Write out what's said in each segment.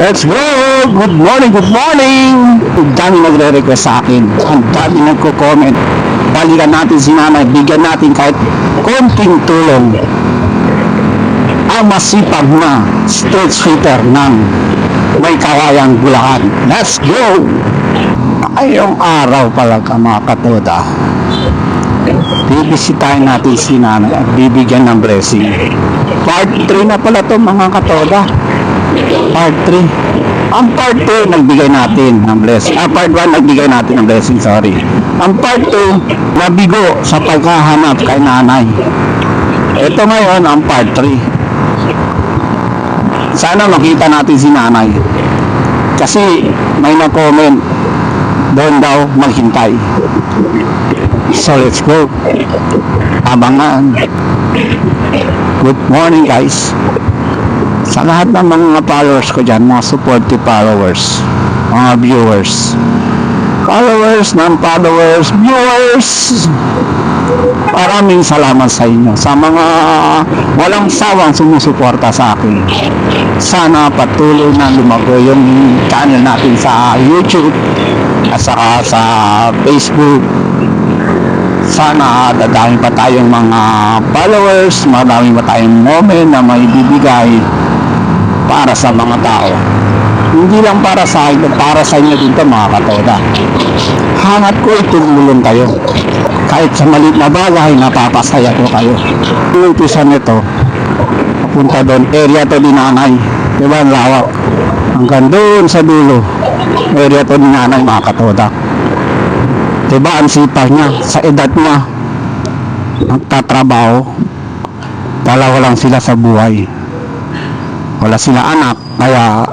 Let's go! Good morning, good morning! Ang dami nagre-request sa akin. Ang dami nagko-comment. Balikan natin si nanay, bigyan natin kahit konting tulong. Ang masipag na street sweeper ng may kawayang Bulacan. Let's go! Ngayong araw pala ka mga katoda. Bibisitahin natin si nanay at bibigyan ng blessing. Part 3 na pala to mga katoda. Part 3. Ang part 2, nagbigay natin ng blessing. Ah, part 1, nagbigay natin ng blessing, sorry. Ang part 2, nabigo sa pagkahanap kay nanay. Ito ngayon, ang part 3. Sana makita natin si nanay. Kasi may na-comment, doon daw maghintay. So let's go. Abangan. Good morning guys. Sa lahat ng mga followers ko dyan, mga supportive followers, mga viewers, followers, non-followers, viewers, maraming salamat sa inyo. Sa mga walang sawang sumusuporta sa akin. Sana patuloy na lumago yung channel natin sa YouTube at sa Facebook sana dadami pa tayong mga followers, marami pa tayong moment na may bibigay para sa mga tao. Hindi lang para sa akin, para sa inyo dito mga katoda. Hangat ko itulong kayo. Kahit sa maliit na bagay, napapasaya ko kayo. Umpisa nito, papunta doon, area to ni nanay. Diba, ang lawak. Hanggang doon sa dulo, area to ni nanay mga katoda. Diba ang sipag niya sa edad niya nagtatrabaho dalawa lang sila sa buhay wala sila anak kaya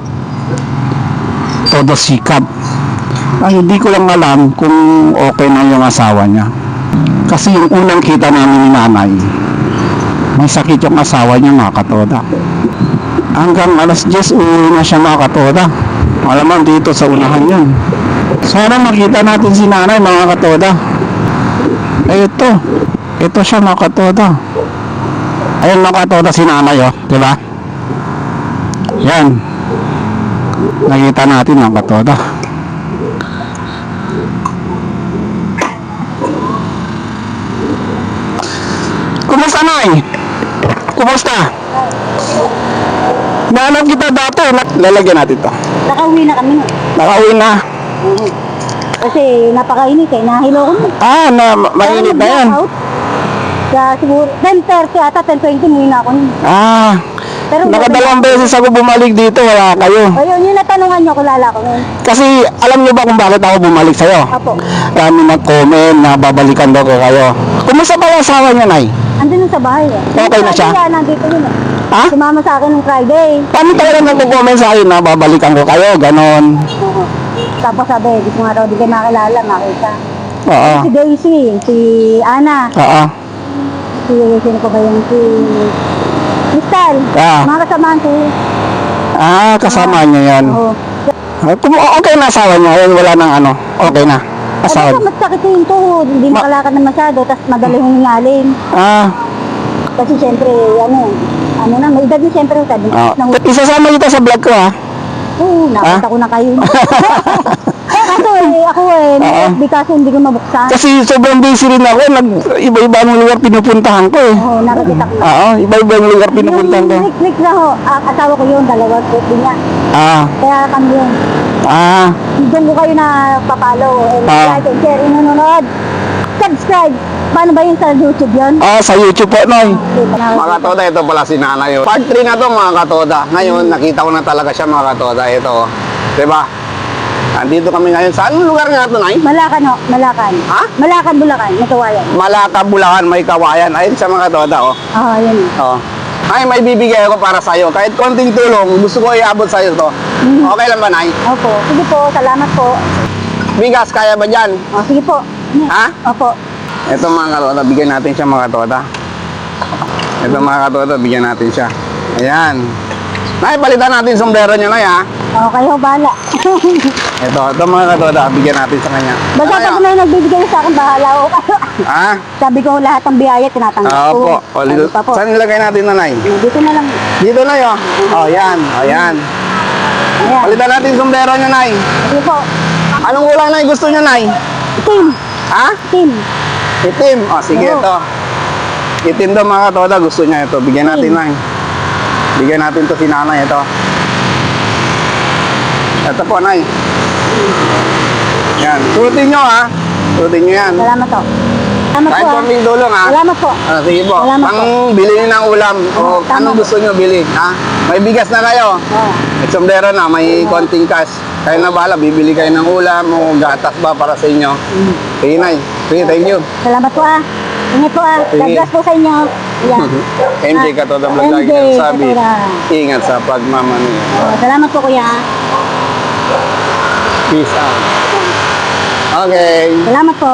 todo sikap ang hindi ko lang alam kung okay na yung asawa niya kasi yung unang kita namin ni nanay may sakit yung asawa niya mga katoda hanggang alas 10 uwi na siya mga katoda malamang dito sa unahan yun sana makita natin si nanay mga katoda. Ay ito. Ito siya mga katoda. Ayun mga katoda si nanay oh. Di ba? Yan. Nakita natin mga katoda. Kumusta nay? Kumusta? Nahanap kita dati. Lalagyan natin to. Nakauwi na kami. Nakauwi na. Kasi napakainit eh. Nahilo ko na. Ah, na ma- mainit na yan. Kaya siguro, 10.30 ata, 10.20 muli na ako. nun. Ah, Pero nakadalawang beses ako bumalik dito, wala kayo. Ayun, yung natanungan nyo, kulala ko. Kasi alam niyo ba kung bakit ako bumalik sa'yo? Apo. Kami nag-comment na babalikan daw ko kayo. Kumusta ba yung asawa niya, Nay? Andun sa bahay eh. Okay na siya? Sabi niya, nandito yun eh. Ha? Sumama sa akin ng Friday. Paano talaga nag-comment sa akin na babalikan ko kayo? Ganon. Tapos sabi, di ko nga raw, di kayo makilala, makita. Oo. Si Daisy, si Ana, Oo. si, sino ko ba yun, si Crystal. Ah. Mga kasamahan ko. Ah, kasama niya yan. Oo. Ah, okay na asawa niya, yun, wala nang ano. Okay na. Asawa. Asawa. Ano masakit yung tuhod, hindi Ma- makalakad na masyado, tapos madali humingalin. Ah, Kasi siyempre, ano, ano na, may edad na siyempre, sabi ah. nang, Isasama kita sa vlog ko, ha? oo, nakita Ah? ko na kayo. eh, eh, ako eh, Oo. uh kaso hindi ko mabuksan. Kasi sobrang busy rin ako. Nag, iba-iba ang lugar pinupuntahan ko, eh. Oo, nakikita ko. Oo, iba-iba ang lugar pinupuntahan ko. Yung Rick na ho, ah, asawa ko yun, dalawa, birthday niya. Ah, Kaya kami yun. ah. Doon ko kayo na papalo, and Ah. like and share, inununod. Subscribe. Paano ba yun sa YouTube yun? Ah, sa YouTube po, Noy. Mga katoda, ito pala si nanay. oh. Part 3 na to mga katoda. Ngayon, nakita ko na talaga siya mga katoda. Ito, di ba? Andito kami ngayon. Saan lugar nga ito, Nay? Malakan ho, Malakan. Ha? Malakan, Bulacan, Natawayan. Malaka, Bulacan, may kawayan. Ayun sa mga katoda, oh. Ah, yun. oh. Ay, may bibigay ako para sa'yo. Kahit konting tulong, gusto ko iabot sa'yo to. Okay lang ba, Nay? Opo. Sige po, salamat po. Bigas, kaya ba dyan? O, sige po. Ha? Opo. Ito mga katoda, bigyan natin siya mga katoda. Ito mga katoda, bigyan natin siya. Ayan. Nay, palitan natin sombrero niya, Nay, ha? O, kayo bala. Ito, ito mga katoda, bigyan natin sa kanya. Basta Ano pag may nagbibigay sa akin, bahala ako. Ha? Sabi ko lahat ng biyaya tinatanggap ko. opo. O, dito, pa po? saan nilagay natin nanay? Dito na lang. Dito na yun. O, yan. O, yan. Ayan. Palitan natin yung sombrero niya, Nay. Sige po. Anong kulay, Nay? Gusto niya, Nay? Itim. Ha? Itim. Itim. O, sige, Oo. ito. Itim daw mga katoda. Gusto niya ito. Bigyan natin, Nay. Bigyan natin to si nanay. Ito. Ito po, Nay. Yan. Suotin nyo, ha? Suotin nyo yan. Salamat po. Salamat Kahit po. ah. konting tulong, ha? Salamat po. Ah, sige po. Salamat Pang bili niyo ng ulam. O, Oo, tama anong po. gusto niyo bili? Ha? May bigas na kayo. Oo. May sombrero na, may konting cash. Kayo na bahala, bibili kayo ng ulam o gatas ba para sa inyo. Mm. Sige, Nay. Sige, thank you. Salamat po ah. Ingat po ah. God bless po sa inyo. Yan. MJ Ah, Katoda Vlog lagi nang sabi. Ingat sa pagmamanuyo. Oh, salamat po kuya. Peace out. Okay. Salamat po.